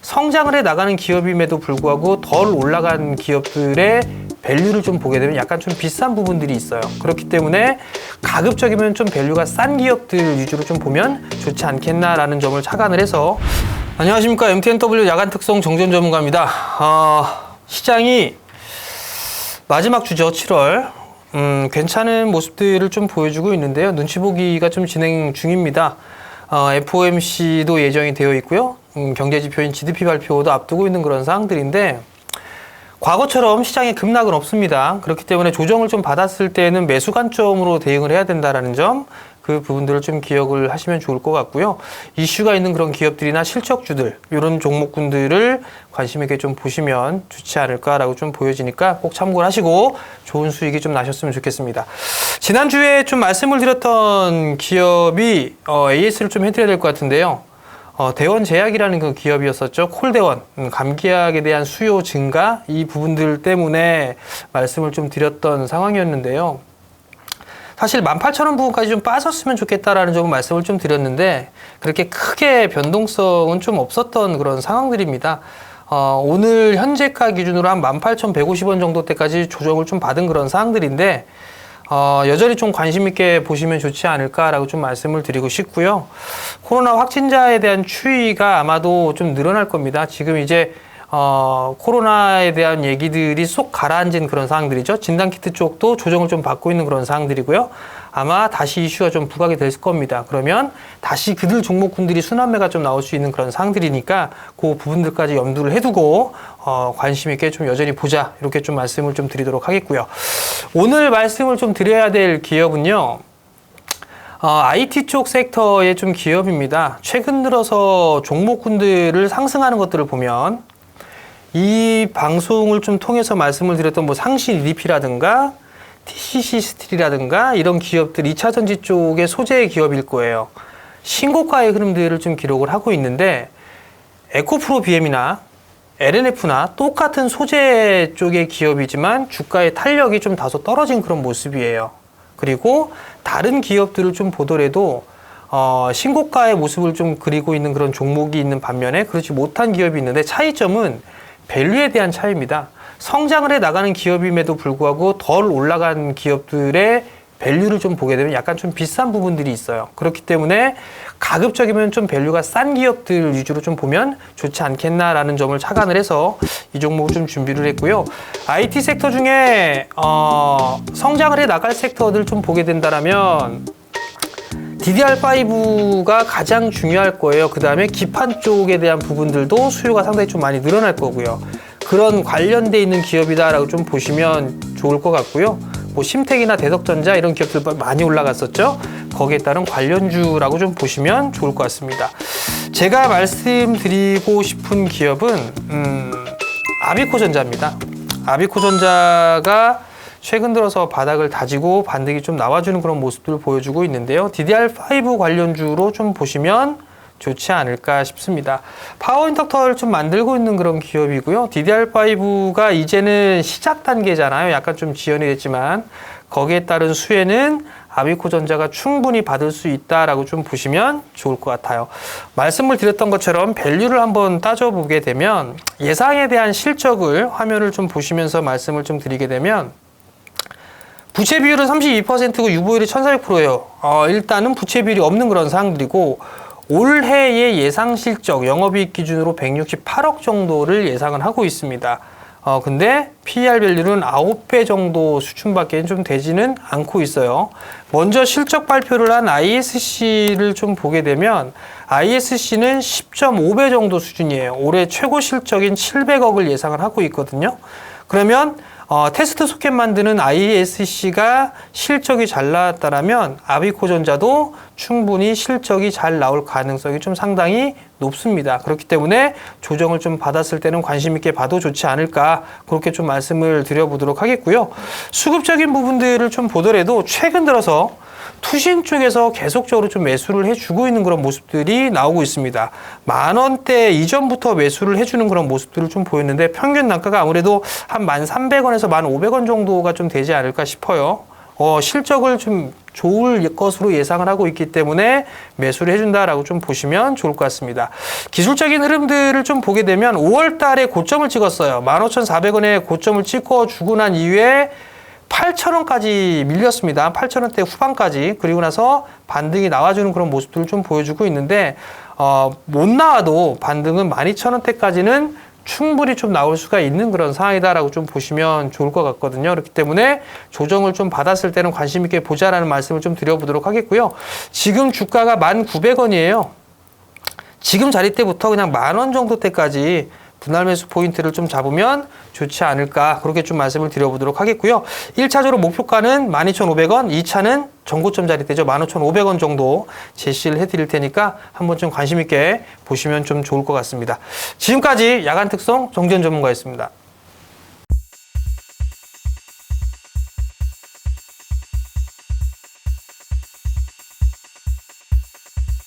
성장을 해 나가는 기업임에도 불구하고 덜 올라간 기업들의 밸류를 좀 보게 되면 약간 좀 비싼 부분들이 있어요. 그렇기 때문에 가급적이면 좀 밸류가 싼 기업들 위주로 좀 보면 좋지 않겠나라는 점을 착안을 해서 안녕하십니까 MTNW 야간 특성 정전 전문가입니다. 어, 시장이 마지막 주죠 7월 음, 괜찮은 모습들을 좀 보여주고 있는데요. 눈치 보기가 좀 진행 중입니다. 어, FOMC도 예정이 되어 있고요. 음, 경제 지표인 GDP 발표도 앞두고 있는 그런 상황들인데 과거처럼 시장에 급락은 없습니다. 그렇기 때문에 조정을 좀 받았을 때는 매수 관점으로 대응을 해야 된다라는 점, 그 부분들을 좀 기억을 하시면 좋을 것 같고요. 이슈가 있는 그런 기업들이나 실적주들, 이런 종목군들을 관심 있게 좀 보시면 좋지 않을까라고 좀 보여지니까 꼭 참고를 하시고 좋은 수익이 좀 나셨으면 좋겠습니다. 지난주에 좀 말씀을 드렸던 기업이 어, AS를 좀 해드려야 될 것 같은데요. 어, 대원제약이라는 그 기업이었었죠. 콜대원 음, 감기약에 대한 수요 증가 이 부분들 때문에 말씀을 좀 드렸던 상황이었는데요. 사실 18,000원 부분까지 좀 빠졌으면 좋겠다라는 점은 말씀을 좀 드렸는데 그렇게 크게 변동성은 좀 없었던 그런 상황들입니다. 어, 오늘 현재가 기준으로 한 18,150원 정도 때까지 조정을 좀 받은 그런 상황들인데 어, 여전히 좀 관심 있게 보시면 좋지 않을까라고 좀 말씀을 드리고 싶고요. 코로나 확진자에 대한 추이가 아마도 좀 늘어날 겁니다. 지금 이제 어, 코로나에 대한 얘기들이 쏙 가라앉은 그런 상황들이죠. 진단키트 쪽도 조정을 좀 받고 있는 그런 상황들이고요. 아마 다시 이슈가 좀 부각이 될 겁니다. 그러면 다시 그들 종목군들이 순환매가 좀 나올 수 있는 그런 상황들이니까 그 부분들까지 염두를 해두고 어, 관심 있게 좀 여전히 보자 이렇게 좀 말씀을 좀 드리도록 하겠고요. 오늘 말씀을 좀 드려야 될 기업은요. 어, IT 쪽 섹터의 좀 기업입니다. 최근 들어서 종목군들을 상승하는 것들을 보면 이 방송을 좀 통해서 말씀을 드렸던 뭐 상신 EDP라든가 TCC 스틸이라든가 이런 기업들 2차 전지 쪽의 소재 기업일 거예요. 신고가의 흐름들을 좀 기록을 하고 있는데 에코프로 BM이나 LNF나 똑같은 소재 쪽의 기업이지만 주가의 탄력이 좀 다소 떨어진 그런 모습이에요. 그리고 다른 기업들을 좀 보더라도 어, 신고가의 모습을 좀 그리고 있는 그런 종목이 있는 반면에 그렇지 못한 기업이 있는데 차이점은 밸류에 대한 차이입니다. 성장을 해 나가는 기업임에도 불구하고 덜 올라간 기업들의 밸류를 좀 보게 되면 약간 좀 비싼 부분들이 있어요. 그렇기 때문에 가급적이면 좀 밸류가 싼 기업들 위주로 좀 보면 좋지 않겠나라는 점을 착안을 해서 이 종목을 좀 준비를 했고요. IT 섹터 중에 어, 성장을 해 나갈 섹터들 좀 보게 된다라면 DDR5가 가장 중요할 거예요. 그 다음에 기판 쪽에 대한 부분들도 수요가 상당히 좀 많이 늘어날 거고요. 그런 관련돼 있는 기업이다라고 좀 보시면 좋을 것 같고요. 뭐 심택이나 대덕전자 이런 기업들 많이 올라갔었죠. 거기에 따른 관련주라고 좀 보시면 좋을 것 같습니다. 제가 말씀드리고 싶은 기업은 음, 아비코전자입니다. 아비코전자가 최근 들어서 바닥을 다지고 반등이 좀 나와주는 그런 모습들을 보여주고 있는데요. DDR5 관련주로 좀 보시면 좋지 않을까 싶습니다. 파워 인덕터를 좀 만들고 있는 그런 기업이고요. DDR5가 이제는 시작 단계잖아요. 약간 좀 지연이 됐지만 거기에 따른 수혜는 아비코 전자가 충분히 받을 수 있다라고 좀 보시면 좋을 것 같아요. 말씀을 드렸던 것처럼 밸류를 한번 따져보게 되면 예상에 대한 실적을 화면을 좀 보시면서 말씀을 좀 드리게 되면 부채 비율은 32%고 유보율이 1,400%예요. 어, 일단은 부채 비율이 없는 그런 상황들이고 올해의 예상 실적 영업이익 기준으로 168억 정도를 예상을 하고 있습니다. 어, 근데 PER 밸류는 9배 정도 수준밖에 좀 되지는 않고 있어요. 먼저 실적 발표를 한 ISC를 좀 보게 되면 ISC는 10.5배 정도 수준이에요. 올해 최고 실적인 700억을 예상을 하고 있거든요. 그러면 어, 테스트 소켓 만드는 ISC가 실적이 잘 나왔다라면 아비코전자도 충분히 실적이 잘 나올 가능성이 좀 상당히 높습니다. 그렇기 때문에 조정을 좀 받았을 때는 관심 있게 봐도 좋지 않을까 그렇게 좀 말씀을 드려보도록 하겠고요. 수급적인 부분들을 좀 보더라도 최근 들어서 투신 쪽에서 계속적으로 좀 매수를 해주고 있는 그런 모습들이 나오고 있습니다. 만 원대 이전부터 매수를 해주는 그런 모습들을 좀 보였는데 평균 단가가 아무래도 한 만 삼백 원에서 만 오백 원 정도가 좀 되지 않을까 싶어요. 어, 실적을 좀 좋을 것으로 예상을 하고 있기 때문에 매수를 해준다라고 좀 보시면 좋을 것 같습니다. 기술적인 흐름들을 좀 보게 되면 5월 달에 고점을 찍었어요. 15,400원에 고점을 찍고 주고 난 이후에 8,000원까지 밀렸습니다. 8,000원대 후반까지. 그리고 나서 반등이 나와주는 그런 모습들을 좀 보여주고 있는데, 어, 못 나와도 반등은 12,000원대까지는 충분히 좀 나올 수가 있는 그런 상황이다라고 좀 보시면 좋을 것 같거든요. 그렇기 때문에 조정을 좀 받았을 때는 관심 있게 보자라는 말씀을 좀 드려보도록 하겠고요. 지금 주가가 1,900원이에요. 지금 자리 때부터 그냥 만 원 정도 때까지 분할 매수 포인트를 좀 잡으면 좋지 않을까 그렇게 좀 말씀을 드려보도록 하겠고요. 1차적으로 목표가는 12,500원, 2차는 전고점 자리 때죠. 15,500원 정도 제시를 해드릴 테니까 한번 좀 관심 있게 보시면 좀 좋을 것 같습니다. 지금까지 야간 특성 정전 전문가였습니다.